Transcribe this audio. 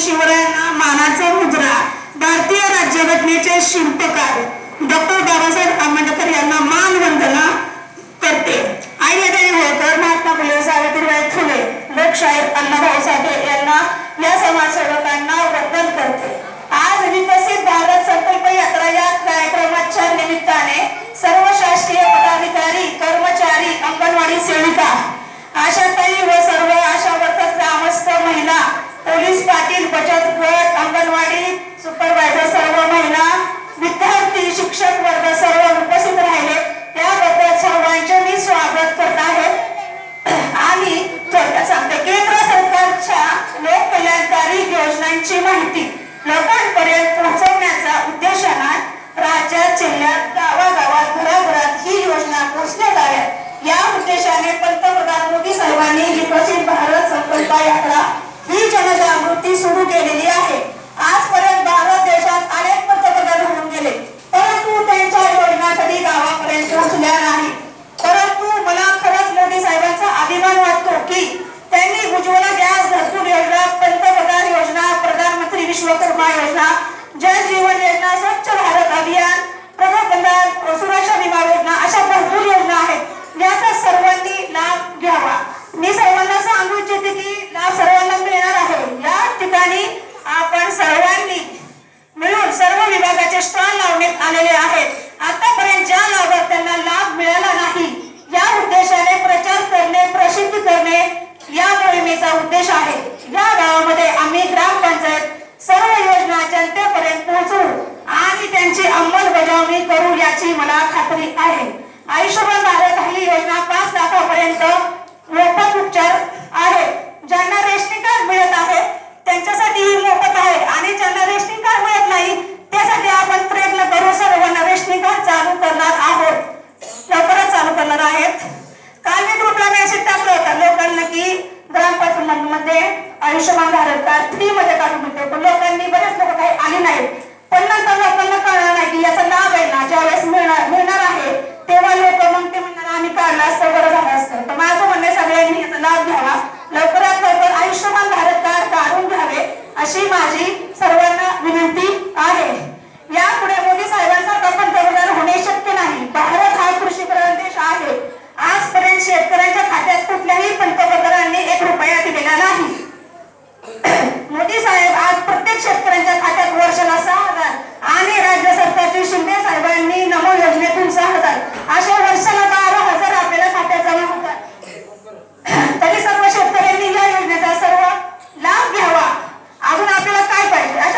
शिवरायांना मानाचा मुजरा भारतीय राज्यघटनेचे शिल्पकार डॉक्टर बाबासाहेब आंबेडकर यांना मानवंदना करते. आईलादेवी होळकर महात्मा फुले सावित्रीबाई फुले लोकशाहीर अण्णाभाऊ साठे यांना या समाजसेवकांना वंदन करते. आज विकसित भारत संकल्प यात्रा या कार्यक्रमाच्या निमित्ताने सर्व शासकीय पदाधिकारी कर्मचारी अंगणवाडी सेविका आशा लाभार्थ्यांचे स्टॉल लावण्यात आलेले आहेत. आतापर्यंत ज्या लाभार्थ्यांना लाभ मिळाला नाही या उद्देशाने प्रचार करणे प्रसिद्ध करणे या मोहिमेचा उद्देश आहे. या गावामध्ये आम्ही ग्रामपंचायत सर्व योजना जनतेपर्यंत पोहोचू आणि त्यांची अंमलबजावणी करू याची मला खात्री आहे. आयुष्यमान भारत ही योजना पाच लाखापर्यंत मोफत उपचार आयुष्यमान भारत कार्ड फ्री मध्ये काढून मिळतो पण लोकांनी बरेच लोक काही आली नाही पण नंतर लोकांना कळणार नाही की याचा लाभ आहे ना ज्यावेळेस मिळणार मिळणार आहे तेव्हा लोक मग ते म्हणणार आम्ही काढला असतं बरं झालं असतं. तर माझं म्हणणे सगळ्यांनी याचा लाभ घ्यावा. लवकरात लवकर आयुष्यमान भारत कार्ड काढून घ्यावे अशी माझी that is